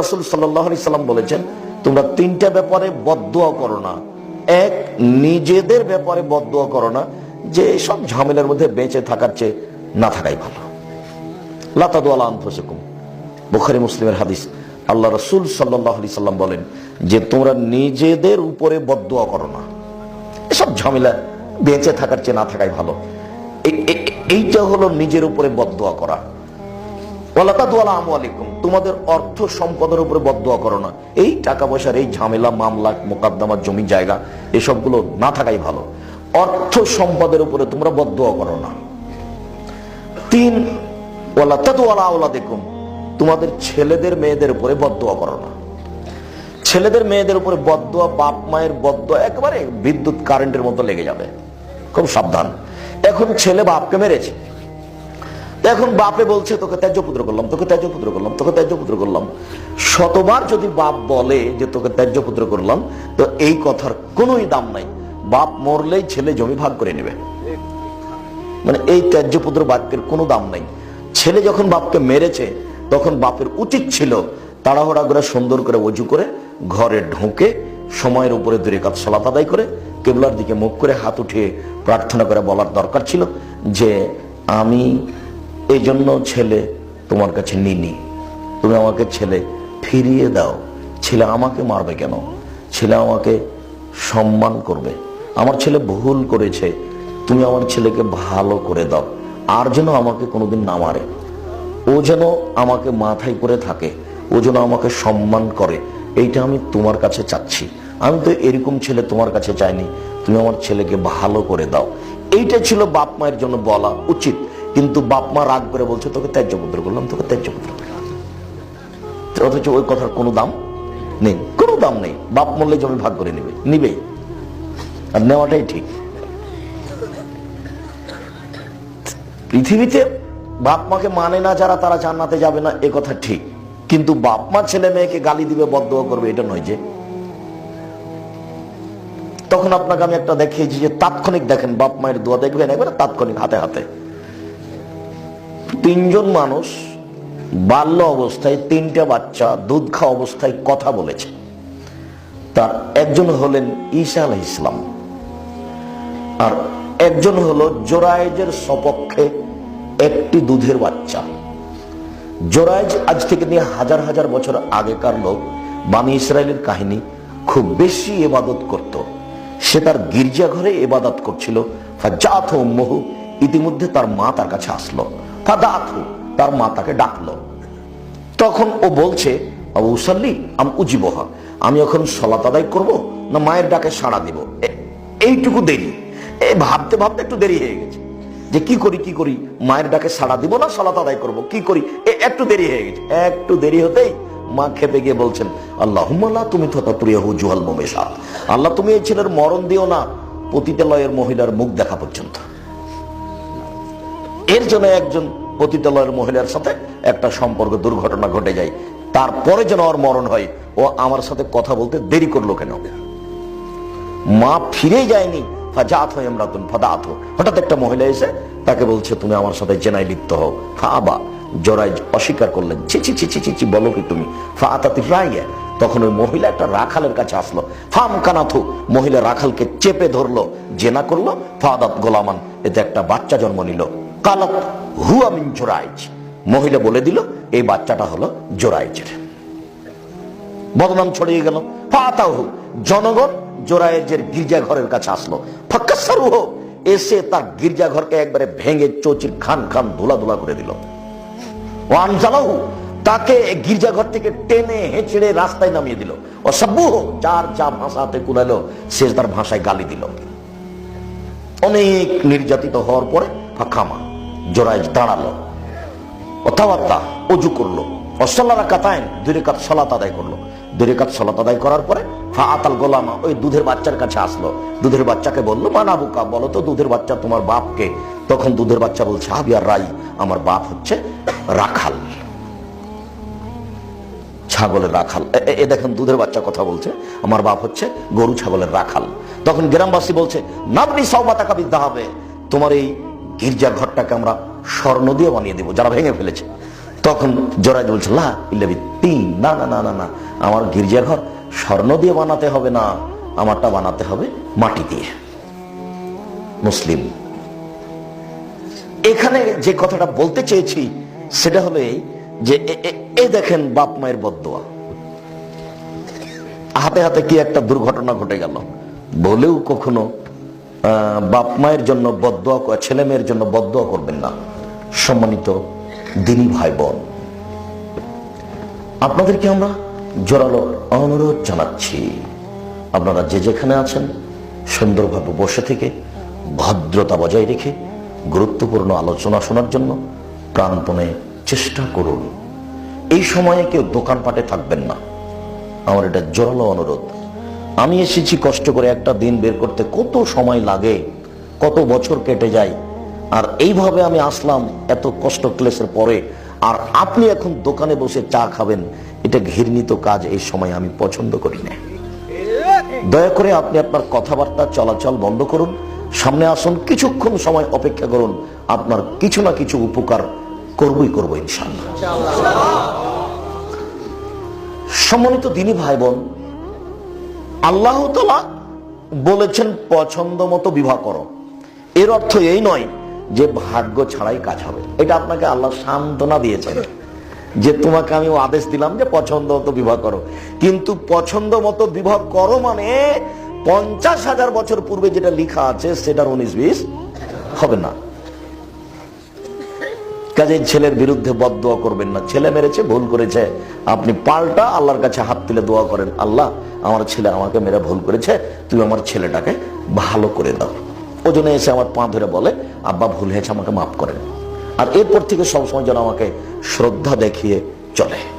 রাসুল সাল্লাহ সাল্লাম বলেছেন, তোমরা তিনটা ব্যাপারে বদুয়া করো না। এক, নিজেদের ব্যাপারে বদুয়া করো না, যে সব ঝামেলার মধ্যে বেঁচে থাকার চেয়ে না থাকাই ভালো। বুখারি মুসলিমের হাদিস। আল্লাহ রসুল সাল্লাহ আলি সাল্লাম বলেন যে, তোমরা নিজেদের উপরে বদুয়া করো না। এসব ঝামেলা বেঁচে থাকার চেয়ে না থাকাই ভালো। এইটা হলো নিজের উপরে বদুয়া করা। তোমাদের অর্থ সম্পদের উপরে বদুয়া করো না। এই টাকা পয়সার এই ঝামেলা, মামলা, মোকদ্দমা, জমি জায়গা, এসবগুলো না থাকাই ভালো। অর্থ সম্পদের উপরে তোমরা বদুয়া করো না। তিন ওয়ালা আওলা দেখুন তোমাদের ছেলেদের মেয়েদের উপরে বদুয়া করো না। ছেলেদের মেয়েদের উপরে বদুয়া বাপ মায়ের বদুয়া একেবারে বিদ্যুৎ কারেন্টের মতো লেগে যাবে। খুব সাবধান। এখন ছেলে বাপকে মেরেছে। এখন বাপে বলছে, তোকে ত্যায্য পুত্র করলাম, তোকে ত্যায্য পুত্র করলাম, তোকে ত্যায্য পুত্র করলাম। শতবার যদি বাপ বলে যে, তোকে ত্যায্য পুত্র করলাম, তো এই কথার কোনোই দাম নাই। বাপ মরলেই ছেলে জমি ভাগ করে নেবে। মানে এই ত্যায্য পুত্র বাক্যের কোনো দাম নাই। ছেলে যখন বাপকে মেরেছে, তখন বাপের উচিত ছিল তাড়াহুড়া করে, সুন্দর করে অজু করে ঘরে ঢুকে সময়ের উপরে দূরে কাজ সলাত আদায় করে, কেবলার দিকে মুখ করে হাত উঠিয়ে প্রার্থনা করে বলার দরকার ছিল যে, আমি এই জন্য ছেলে তোমার কাছে নিনি। তুমি আমাকে ছেলে ফিরিয়ে দাও। ছেলে আমাকে মারবে কেন? ছেলে আমাকে সম্মান করবে। আমার ছেলে ভুল করেছে। তুমি আমার ছেলেকে ভালো করে দাও। আর যেন আমাকে কোনোদিন না মারে। ও যেন আমাকে মাথায় করে থাকে। ও যেন আমাকে সম্মান করে। এইটা আমি তোমার কাছে চাচ্ছি। আমি তো এরকম ছেলে তোমার কাছে চাইনি। তুমি আমার ছেলেকে ভালো করে দাও। এইটা ছিল বাপ মায়ের জন্য বলা উচিত। কিন্তু বাপ মা রাগ করে বলছে, তোকে ত্যায্য পুত্র করলাম, তোকে ত্যায্য পুত্র করলাম। অথচ ওই কথার কোনো দাম নেই, কোনো দাম নেই। বাপ মূল্যে জমি ভাগ করে নেবে, নিবেই। আর নেওয়াটাই ঠিক। পৃথিবীতে বাপ মাকে মানে না যারা, তারা জান্নাতে যাবে না, এ কথা ঠিক। কিন্তু বাপ মা ছেলে মেয়েকে গালি দিবে বদ্ধ করবে, এটা নয় যে। তখন আপনাকে আমি একটা দেখিয়েছি যে তাৎক্ষণিক দেখেন, বাপ মায়ের দোয়া দেখবেন, একবারে তাৎক্ষণিক, হাতে হাতে। তিনজন মানুষ বাল্য অবস্থায় তিনটা বাচ্চা, দুধ খাওয়া অবস্থায় কথা বলেছে। তার একজন হলেন ঈসা আলাহ ইসলাম আর একজন হলো জোরায়েজের সপক্ষে একটি দুধের বাচ্চা। জোরায়েজ আজ থেকে নিয়ে হাজার হাজার বছর আগেকার লোক বানি ইসরায়েলের কাহিনী খুব বেশি এবাদত করত। সে তার গির্জাঘরে এবাদত করছিল। ইতিমধ্যে তার মা তার কাছে আসলো। ফাদাথু তার মা তাকে ডাকলো। তখন ও বলছে, আবু সাল্লি, আম উজিবহা, আমি এখন সলাত আদায় করব না মায়ের ডাকে সাড়া দিব? এইটুকু দেরি। এই ভাবতে ভাবতে একটু দেরি হয়ে গেছে। যে কি করি কি করি? মায়ের ডাকে সাড়া দিব না, সলাত আদায় করব, কি করি? একটু দেরি হয়ে গেছে। একটু দেরি হতেই মা খেপে গিয়ে বলছেন আল্লাহ তুমি আল্লাহ, তুমি এই ছেলের মরণ দিও না, পতিতালয়ের মহিলার মুখ দেখা পর্যন্ত। এর জন্য একজন পতিতালয়ের মহিলার সাথে একটা সম্পর্ক দুর্ঘটনা ঘটে যায়। তারপরে যেন ওর মরণ হয়, ও আমার সাথে কথা বলতে দেরি করল কেন? মা ফিরে যায়নি। হঠাৎ একটা মহিলা এসে তাকে বলছে, তুমি আমার সাথে জেনায় লিপ্ত হও ফাবা জরাই অস্বীকার করলেন। ছি ছি ছি বলো কি তুমি? ফাতাতি রাইয়া। তখন ওই মহিলা একটা রাখালের কাছে আসলো। ফাম কানাথু। মহিলা রাখালকে চেপে ধরলো, জেনা করল, ফাদাত গোলামান। এতে একটা বাচ্চা জন্ম নিল। কালাত হুয়া মিন জোরাইজ। মহিলা বলে দিল, এই বাচ্চাটা হলো জোরাইজের। বদনাম ছড়িয়ে গেল। ফাতাহু, জনগণ জোরায়েজের গির্জাঘরের কাছে আসলো। ফাক্কাসারুহ এসে তার গির্জাঘরকে একবারে ভেঙে চৌচির খান খান ধুলা ধুলা করে দিল। ওয়ানজালাহু, তাকে গির্জাঘর থেকে টেনে হেঁচড়ে রাস্তায় নামিয়ে দিল। ও সাব্বুহ যার যা ভাষাতে কুলালো সে তার ভাষায় গালি দিল। অনেক নির্যাতিত হওয়ার পরে ফাঁকামা জোরাইজ দাঁড়াল। কথাবার্তা অজু করল। অসল্লারা কাতায়ন, দুই রেখাত সলাত আদায় করল। দুই রেখাত সলাত আদায় করার পরে ফা আতাল গোলামা ওই দুধের বাচ্চার কাছে আসলো। দুধের বাচ্চাকে বলল মানাবুকা বলো তো দুধের বাচ্চা তোমার বাপকে? তখন দুধের বাচ্চা বলছে হাবিয়ার রাই, আমার বাপ হচ্ছে রাখাল। ছাগলের রাখাল। এ দেখেন দুধের বাচ্চা কথা বলছে, আমার বাপ হচ্ছে গরু ছাগলের রাখাল। তখন গ্রামবাসী বলছে, নাবনি সৌবাতাকা বিদ্যা হবে তোমার এই গির্জার ঘরটাকে আমরা স্বর্ণ দিয়ে বানিয়ে দেবো। যারা ভেঙে ফেলেছে। তখন জোরাজ বলছে, লা তিন না না না না না। আমার গির্জাঘর স্বর্ণ দিয়ে বানাতে হবে না। আমারটা বানাতে হবে মাটি দিয়ে। মুসলিম, এখানে যে কথাটা বলতে চেয়েছি, সেটা হলো এই যে, এ- দেখেন বাপ মায়ের বদোয়া হাতে হাতে কি একটা দুর্ঘটনা ঘটে গেল? বলেও কখনো বাপ মায়ের জন্য বদোয়া ছেলে মেয়ের জন্য বদোয়া করবেন না। সম্মানিত দিনী ভাই বোন আপনাদেরকে আমরা জোরালো অনুরোধ জানাচ্ছি। আপনারা যে যেখানে আছেন, সুন্দরভাবে বসে থেকে ভদ্রতা বজায় রেখে গুরুত্বপূর্ণ আলোচনা শোনার জন্য প্রাণপণে চেষ্টা করুন। এই সময়ে কেউ দোকানপাটে থাকবেন না। আমার এটা জোরালো অনুরোধ। আমি এসেছি কষ্ট করে একটা দিন বের করতে। কত সময় লাগে, কত বছর কেটে যায়। আর এইভাবে আমি আসলাম এত কষ্ট ক্লেশের পরে। আর আপনি এখন দোকানে বসে চা খাবেন, এটা ঘৃণিত কাজ, এই সময় আমি পছন্দ করি না। দয়া করে আপনি আপনার কথাবার্তা, চলাচল বন্ধ করুন, সামনে আসুন, কিছুক্ষণ সময় অপেক্ষা করুন, আপনার কিছু না কিছু উপকার করবই করব ইনশাল্লাহ সম্মানিত দিনী ভাই বোন আল্লাহ তালা বলেছেন, পছন্দ মতো বিবাহ করো। এর অর্থ এই নয় যে ভাগ্য ছাড়াই কাজ হবে। এটা আপনাকে আল্লাহ সান্ত্বনা দিয়েছেন যে তোমাকে আমি আদেশ দিলাম যে পছন্দ মতো বিবাহ করো। কিন্তু পছন্দ মতো বিবাহ করো মানে পঞ্চাশ হাজার বছর পূর্বে যেটা লেখা আছে, সেটার উনিশ বিশ হবে না। কাজে ছেলের বিরুদ্ধে বদ দোয়া করবেন না। ছেলে মেরেছে, ভুল করেছে। আপনি পাল্টা আল্লাহর কাছে হাত তুলে দোয়া করেন, আল্লাহ, আমার ছেলে আমাকে মেরে ভুল করেছে, তুমি আমার ছেলেটাকে ভালো করে দাও। ওজনে এসে আমার পা ধরে বলে, আব্বা, ভুল হয়েছে, আমাকে মাফ করেন। আর এরপর থেকে সবসময় যেন আমাকে শ্রদ্ধা দেখিয়ে চলে।